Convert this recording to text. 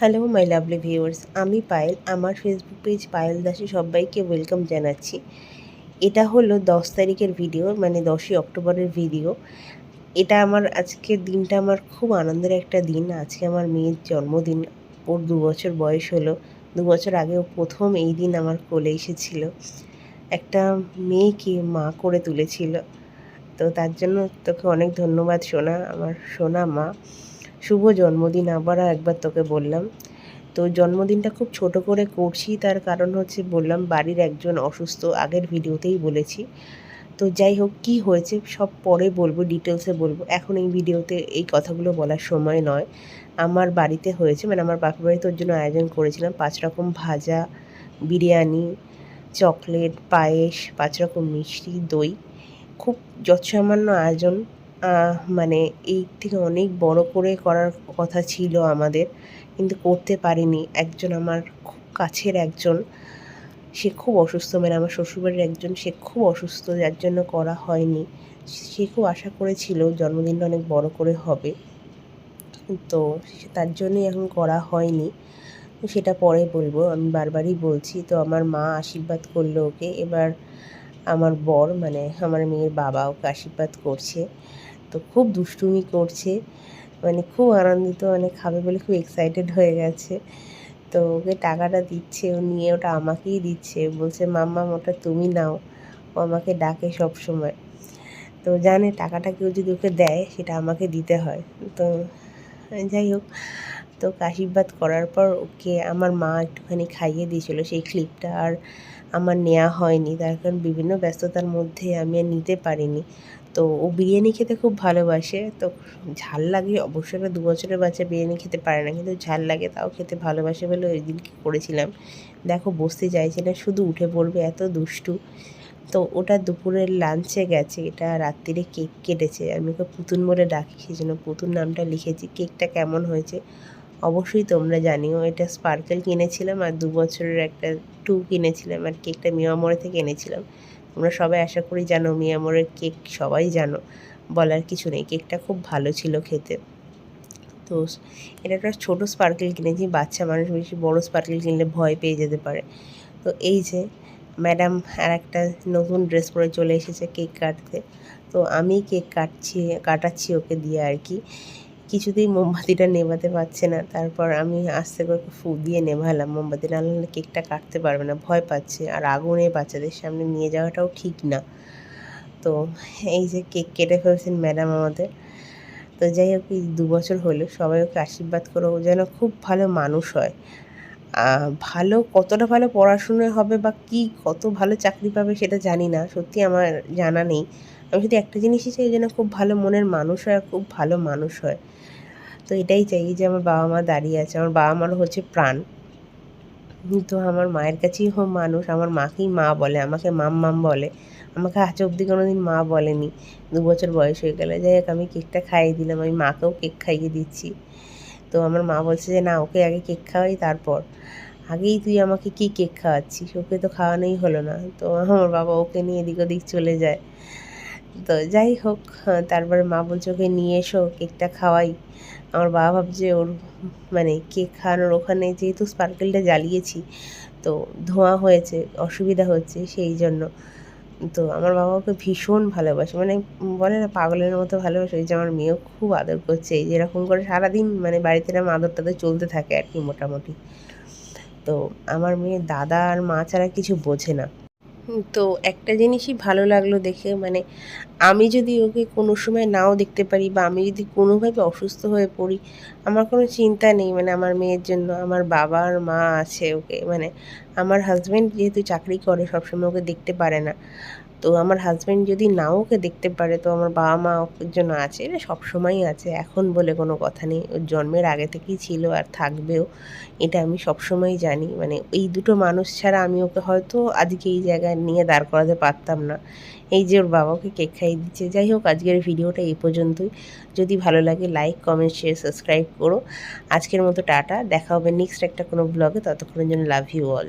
Hello my lovely viewers আমি পায়েল, আমার Facebook page Payel দাসে সবাইকে ওয়েলকাম জানাচ্ছি। এটা হলো দশ তারিখের ভিডিও মানে দশই অক্টোবরের ভিডিও এটা আমার আজকের দিনটা আমার খুব আনন্দের একটা দিন। আজকে আমার মেয়ের জন্মদিন। ওর দু বছর বয়স হলো। দু বছর আগে ও প্রথম এই দিন আমার কোলে এসেছিল। একটা মেয়েকে মা করে তুলেছিল। তো তার জন্য তোকে অনেক ধন্যবাদ সোনা, আমার সোনা মা। শুভ জন্মদিন, আবারও একবার তোকে বললাম। তো জন্মদিনটা খুব ছোট করে করছি, তার কারণ হচ্ছে বললাম বাড়ির একজন অসুস্থ, আগের ভিডিওতেই বলেছি। তো যাই হোক, কি হয়েছে সব পরে বলব ডিটেলসে বলব। এখন এই ভিডিওতে এই কথাগুলো বলার সময় নয়। আমার বাড়িতে হয়েছে মানে আমার বাপের বাড়িতে ওর জন্য আয়োজন করেছিলাম। পাঁচ রকম ভাজা, বিরিয়ানি, চকলেট, পায়েস, পাঁচ রকম মিষ্টি, দই। খুব যৎসামান্য আয়োজন মানে এই থেকে অনেক বড় করে করার কথা ছিল আমাদের, কিন্তু করতে পারিনি। একজন আমার খুব কাছের একজন, সে খুব অসুস্থ মানে আমার শ্বশুরবাড়ির একজন, সে খুব অসুস্থ, যার জন্য করা হয়নি। সে খুব আশা করেছিল জন্মদিনটা অনেক বড় করে হবে, তো তার জন্যই এখন করা হয়নি। সেটা পরে বলব, আমি বারবারই বলছি, তো আমার মা আশীর্বাদ করল ওকে। এবার আমার বর মানে আমার মেয়ের বাবা ওকে আশীর্বাদ করছে, তো খুব দুষ্টুমি করছে মানে খুব আনন্দিত মানে খাবে বলে খুব এক্সাইটেড হয়ে গেছে, তো ওকে টাকাটা দিচ্ছে, ও নিয়ে ওটা আমাকেই দিচ্ছে, বলছে, মাম্মা, ওটা তুমি নাও। ও আমাকে ডাকে সব সময়, তো জানে টাকাটা কেউ যদি ওকে দেয়, সেটা আমাকে দিতে হয়, তো যাই হোক তো আশীর্বাদ করার পর ওকে আমার মা একটুখানি খাইয়ে দিয়েছিল সেই ক্লিপটা আর আমার নেওয়া হয়নি। তার কারণ বিভিন্ন ব্যস্ততার মধ্যে আমি আর নিতে পারিনি। তো ও বিরিয়ানি খেতে খুব ভালোবাসে। তো ঝাল লাগে অবশ্যই একটা দু বছরের বাচ্চা বিরিয়ানি খেতে পারে না, কিন্তু ঝাল লাগে, তাও খেতে ভালোবাসে বলে ওই দিন করেছিলাম। দেখো, বসতে চাইছে না, শুধু উঠে পড়বে, এত দুষ্টু। তো ওটা দুপুরের লাঞ্চে গেছে, এটা রাত্রিরে কেক কেটেছে। আমি ওকে পুতুন বলে ডাকি সেই জন্য পুতুন নামটা লিখেছি। কেকটা কেমন হয়েছে অবশ্যই তোমরা জানিও, এটা স্পার্কেল কিনেছিলাম আর দু বছরের একটা টু কিনেছিলাম আর কেকটা মিয়ামরে থেকে এনেছিলাম। তোমরা সবাই আশা করি জানো মিয়ামরের কেক সবাই জানো, বলার কিছু নেই, কেকটা খুব ভালো ছিল খেতে। তো এটা একটা ছোটো স্পার্কেল কিনেছি, বাচ্চা মানুষ বেশি বড়ো স্পার্কেল কিনলে ভয় পেয়ে যেতে পারে। তো এই যে ম্যাডাম আর একটা নতুন ড্রেস পরে চলে এসেছে কেক কাটতে। তো আমি কেক কাটছি, কাটাচ্ছি ওকে দিয়ে আর কি। কিছুতেই মোমবাতিটা নেভাতে পারছে না। তারপর আমি আস্তে করে ফু দিয়ে নেভালাম মোমবাতি। না হলে কেকটা কাটতে পারবে না, ভয় পাচ্ছে। আর আগুনে বাচ্চাদের সামনে নিয়ে যাওয়াটাও ঠিক না। তো এই যে কেক কেটে ফেলছেন ম্যাডাম আমাদের। তো যাই হোক, এই দু বছর হলো, সবাই ওকে আশীর্বাদ করে ও যেন খুব ভালো মানুষ হয়। ভালো কতটা ভালো পড়াশুনো হবে বা কি কত ভালো চাকরি পাবে সেটা জানি না। সত্যি আমার জানা নেই। আমি শুধু একটা জিনিসই চাই যেন খুব ভালো মনের মানুষ হয় খুব ভালো মানুষ হয়। তো এটাই চাই যে আমার বাবা মা দাঁড়িয়ে আছে। আমার বাবা মারও হচ্ছে প্রাণ। তো আমার মায়ের কাছেই হোক মানুষ, আমার মাকেই মা বলে, আমাকে মাম মাম বলে। আমাকে আজ অবধি কোনো দিন মা বলেনি। দু বছর বয়স হয়ে গেলে। যাই হোক, আমি কেকটা খাইয়ে দিলাম। আমি মাকেও কেক খাইয়ে দিচ্ছি। তো আমার মা বলছে যে, না, ওকে আগে কেক খাওয়াই তারপর। আগেই তুই আমাকে কি কেক খাওয়াচ্ছিস? ওকে তো খাওয়ানোই হলো না। তো আমার বাবা ওকে নিয়ে এদিক ওদিক চলে যায়। তো যাই হোক তারপরে মা বলছে ওকে নিয়ে এসো, কেকটা খাওয়াই। আমার বাবা ভাবছে ওর মানে কেক খাওয়ানোর ওখানে যেহেতু স্পার্কেলটা জ্বালিয়েছি, তো ধোঁয়া হয়েছে, অসুবিধা হচ্ছে সেই জন্য। তো আমার বাবা ওকে ভীষণ ভালোবাসে মানে বলে না পাগলের মতো ভালোবাসে, ওই যে আমার মেয়েও খুব আদর করছে, এই যেরকম করে সারাদিন মানে বাড়িতে এরকম আদর টাদর চলতে থাকে আর কি মোটামুটি। তো আমার মেয়ে দাদা আর মা ছাড়া কিছু বোঝে না। তো একটা জিনিসই ভালো লাগল দেখে মানে আমি যদি ওকে কোনো সময় নাও দেখতে পারি বা আমি যদি কোনোভাবে অসুস্থ হয়ে পড়ি, আমার কোনো চিন্তা নেই মানে আমার মেয়ের জন্য, আমার বাবার মা আছে ওকে মানে আমার হাজব্যান্ড যেহেতু চাকরি করে সবসময় ওকে দেখতে পারে না। তো আমার হাজব্যান্ড যদি নাও ওকে দেখতে পারে, তো আমার বাবা মা ওর জন্য আছে এটা সবসময়ই আছে, এখন বলে কোনো কথা নেই, ওর জন্মের আগে থেকেই ছিল আর থাকবেও, এটা আমি সবসময়ই জানি মানে এই দুটো মানুষ ছাড়া আমি ওকে হয়তো আজকে এই জায়গায় নিয়ে দাঁড় করাতে পারতাম না, এই যে ওর বাবাকে কেক খাইয়ে দিচ্ছে, যাই হোক আজকের ভিডিওটা এই পর্যন্তই, যদি ভালো লাগে লাইক কমেন্ট শেয়ার সাবস্ক্রাইব করো, আজকের মতো টাটা, দেখা হবে নেক্সট একটা কোনো ব্লগে ততক্ষণের জন্য লাভ ইউ অল